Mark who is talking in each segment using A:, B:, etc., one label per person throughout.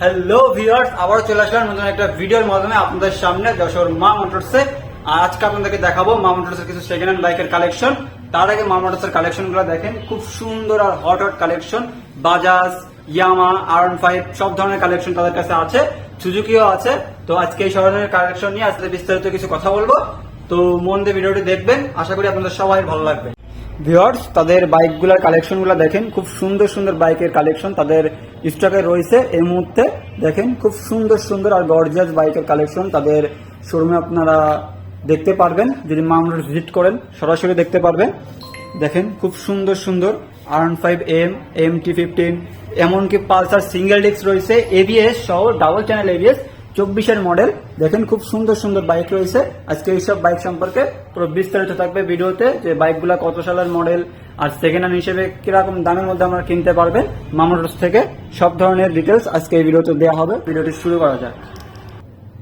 A: Hello viewers আবার চলে আসলাম নতুন একটা ভিডিওর মাধ্যমে আপনাদের সামনে যশোর মা মোটরসে আর আজকে আপনাদেরকে দেখাবো মা মোটরসের কিছু সেকেন্ড হ্যান্ড বাইকের কালেকশন তার আগে মা মোটরসের কালেকশনগুলো দেখেন। খুব সুন্দর আর hot hot collection Bajaj Yamaha আর ফাইভ সব ধরনের কালেকশন তাদের কাছে আছে। সুজুকিও আছে। তো আজকে এই ধরনের কালেকশন নিয়ে আজকে বিস্তারিত কিছু কথা বলব। তো মন দিয়ে ভিডিওটি দেখবেন। আশা করি আপনাদের সবাই ভালো লাগবে। ভিওর্স তাদের বাইকগুলোর কালেকশনগুলো দেখেন, খুব সুন্দর সুন্দর বাইকের কালেকশন তাদের স্টকে রয়েছে। এই মুহূর্তে দেখেন, খুব সুন্দর সুন্দর আর গর্জিয়াস বাইকের কালেকশন তাদের শোরুমে আপনারা দেখতে পারবেন। যদি মামলা ভিজিট করেন, সরাসরি দেখতে পারবেন। দেখেন, খুব সুন্দর সুন্দর R five M M T fifteen এমনকি পালসার সিঙ্গেল ডিস্ক রয়েছে এবিএস সহ ডাবল চ্যানেল এবিএস চব্বিশের মডেল। দেখেন খুব সুন্দর সুন্দর বাইক রয়েছে। আজকে এইসব বাইক সম্পর্কে পুরো বিস্তারিত থাকবে ভিডিওতে যে বাইকগুলা কত সালের মডেল আর সেকেন্ড হ্যান্ড হিসেবে কীরকম দামের মধ্যে আমরা কিনতে পারবেন মামোটরস থেকে। সব ধরনের ডিটেলস আজকে এই ভিডিওতে দেওয়া হবে। ভিডিওটি শুরু করা যাক।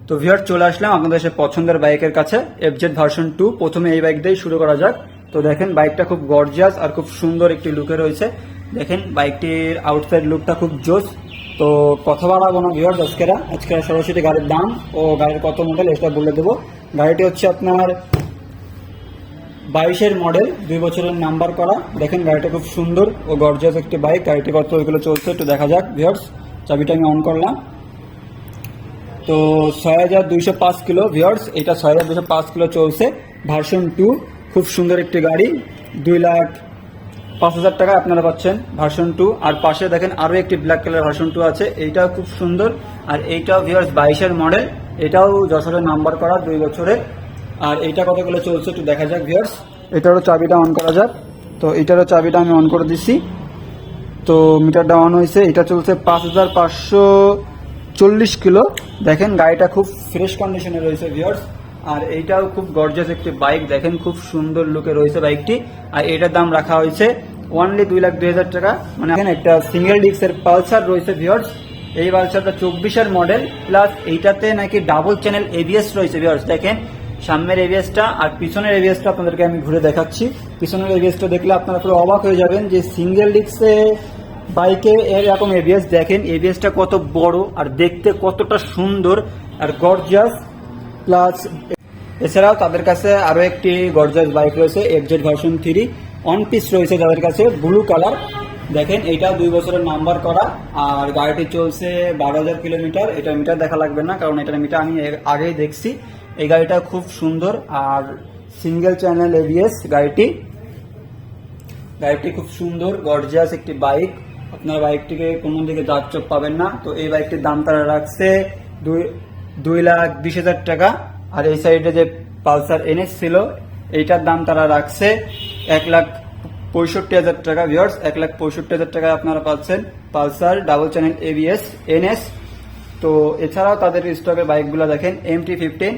A: তো ভিউয়ার চলে আসলাম আপনাদের সে পছন্দের বাইকের কাছে এফজেড ভার্সন টু প্রথমে এই বাইক দিয়েই শুরু করা যাক। তো দেখেন বাইকটা খুব গর্জিয়াস আর খুব সুন্দর একটি লুকে রয়েছে। দেখেন বাইকটির আউটসাইড লুকটা খুব জোস। তো কথা বাড়াবো না ভিউয়ার্স আজকেরা। আজকে সরাসরি গাড়ির দাম ও গাড়ির কত মডেল এটা বলে দেবো। গাড়িটি হচ্ছে আপনার বাইশের মডেল দুই বছরের নাম্বার করা। দেখেন, গাড়িটা খুব সুন্দর ও গর্জিয়াস একটি বাইক গাড়িটি কত ওইগুলো চলছে একটু দেখা যাক ভিউয়ার্স চাবিটা আমি অন করলাম। তো ছয় হাজার দুইশো পাঁচ কিলো ভিওর্স এটা ছয় হাজার দুশো পাঁচ কিলো চলছে। ভার্সন টু খুব সুন্দর একটি গাড়ি। দুই লাখ পাঁচ হাজার টাকা আপনারা পাচ্ছেন ভার্সন টু আর পাশে দেখেন আরও একটি ব্ল্যাক কালার ভার্সন টু আছে। এইটাও খুব সুন্দর। আর এইটাও ভিওর্স বাইশের মডেল এটাও যশোরের নাম্বার করা দুই বছরের। আর এইটা কতগুলো চলছে একটু দেখা যাক ভিওর্স এটারও চাবিটা অন করা যাক। তো এটারও চাবিটা আমি অন করে দিচ্ছি তো মিটারটা অন হয়েছে। এটা চলছে পাঁচ হাজার পাঁচশো চল্লিশ কিলো। দেখেন গাড়িটা খুব ফ্রেশ কন্ডিশনে রয়েছে ভিওর্স আর এইটাও খুব গর্জাস একটি বাইক দেখেন খুব সুন্দর লুকে রয়েছে বাইকটি আর এটার দাম রাখা হয়েছে ওয়ানলি দুই লাখ দুই হাজার টাকা। মানে এখানে একটা সিঙ্গেল ডিস্কের পালসার রয়েছে ভিওর্স এই পালসারটা চব্বিশের মডেল প্লাস এইটাতে নাকি ডাবল চ্যানেল এবিএস রয়েছে ভিওর্স দেখেন, সামনের এবিএসটা আর পিছনের এবিএসটা আপনাদেরকে আমি ঘুরে দেখাচ্ছি। পিছনের এবিএসটা দেখলে আপনারা পুরো অবাক হয়ে যাবেন যে সিঙ্গেল ডিস্কে বাইকে এরকম এবিএস দেখেন এবিএসটা কত বড় আর দেখতে কতটা সুন্দর আর গর্জাস প্লাস এছাড়াও তাদের কাছে আরও একটি গর্জাস বাইক রয়েছে এফজেড ভার্সন থ্রি অন পিস রয়েছে তাদের কাছে ব্লু কালার দেখেন এটা দুই বছরের নাম্বার করা, আর গাড়িটি চলছে বারো হাজার কিলোমিটার, এটা মিটার দেখা লাগবে না, কারণ এটা মিটার আমি আগেই দেখছি। এই গাড়িটা খুব সুন্দর, আর সিঙ্গেল চ্যানেল এবিএস গাড়িটি। গাড়িটি খুব সুন্দর, গর্জিয়াস একটি বাইক। আপনার বাইকটিকে কোনো দিকে দাঁত চোখ পাবেন না। তো এই বাইকটির দাম তারা রাখছে দুই দুই লাখ বিশ হাজার টাকা। আর এই সাইডে যে পালসার এনএস ছিল, এইটার দাম তারা রাখছে এক লাখ পঁয়ষট্টি হাজার টাকা। ভিওর্স এক লাখ পঁয়ষট্টি হাজার টাকায় আপনারা পাচ্ছেন Pulsar, double channel ABS NS. তো এছাড়াও তাদের স্টকে বাইকগুলো দেখেন এমটি ফিফটিন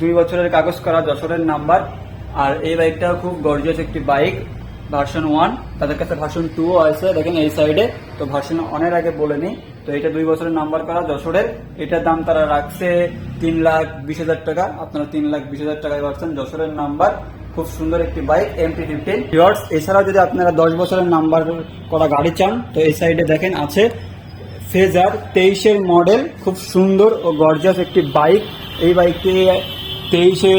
A: দুই বছরের কাগজ করা যশোরের নাম্বার আর এই বাইকটাও খুব গর্জিয়াস একটি বাইক ভার্সন ওয়ান তাদের কাছে ভার্সন টু আছে। দেখেন এই সাইডে তো ভার্সন ওয়ানের আগে বলেনি তো এটা দুই বছরের নাম্বার করা যশোরের। এটার দাম তারা রাখছে তিন লাখ বিশ হাজার টাকা। আপনারা তিন লাখ বিশ হাজার টাকায় পাচ্ছেন যশোরের নাম্বার খুব সুন্দর একটি bike M T fifteen years এছাড়াও যদি আপনারা দশ বছরের নাম্বার করা গাড়ি চান, তো এই সাইডে দেখেন আছে ফেজার তেইশের মডেল খুব সুন্দর ও গর্জাস একটি বাইক এই বাইকটি তেইশে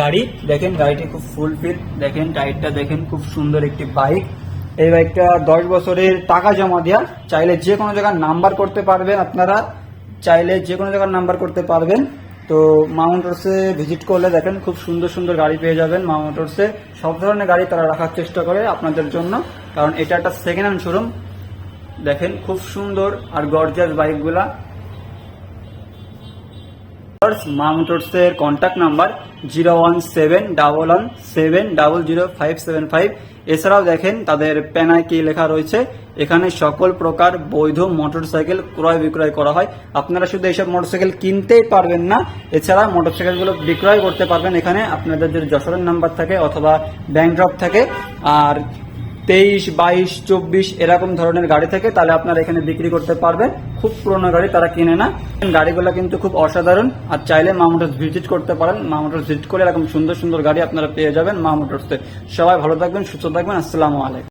A: গাড়ি। দেখেন গাড়িটি খুব ফুল ফিট দেখেন টায়ারটা দেখেন খুব সুন্দর একটি বাইক এই বাইকটা দশ বছরের টাকা জমা দেওয়া চাইলে যে কোনো জায়গার নাম্বার করতে পারবেন আপনারা। চাইলে যে কোনো জায়গার নাম্বার করতে পারবেন। তো মাউন্টার্সে ভিজিট করলে দেখেন খুব সুন্দর সুন্দর গাড়ি পেয়ে যাবেন মাউন্টার্সে সব ধরনের গাড়ি তারা রাখার চেষ্টা করে আপনাদের জন্য। কারণ এটা একটা সেকেন্ড হ্যান্ড শোরুম দেখেন খুব সুন্দর আর গর্জাস বাইকগুলা মা মোটরসের contact number zero one seven double one seven double zero five seven five এছাড়াও দেখেন, তাদের প্যানায় কি লেখা রয়েছে? এখানে সকল প্রকার বৈধ মোটরসাইকেল ক্রয় বিক্রয় করা হয়। আপনারা শুধু এইসব মোটরসাইকেল কিনতেই পারবেন না, এছাড়া মোটরসাইকেলগুলো বিক্রয় করতে পারবেন। এখানে আপনাদের যদি যশোরের নাম্বার থাকে অথবা ব্যাংক ড্রপ থাকে, আর তেইশ, বাইশ, চব্বিশ এরকম ধরনের গাড়ি থাকে, তাহলে আপনারা এখানে বিক্রি করতে পারবেন। খুব পুরোনো গাড়ি, তারা কিনে না। গাড়িগুলো কিন্তু খুব অসাধারণ। আর চাইলে মা মোটরস ভিজিট করতে পারেন। মা মোটরস ভিজিট করে এরকম সুন্দর সুন্দর গাড়ি আপনারা পেয়ে যাবেন মা মোটরসে। সবাই ভালো থাকবেন, সুস্থ থাকবেন। আসসালামু আলাইকুম।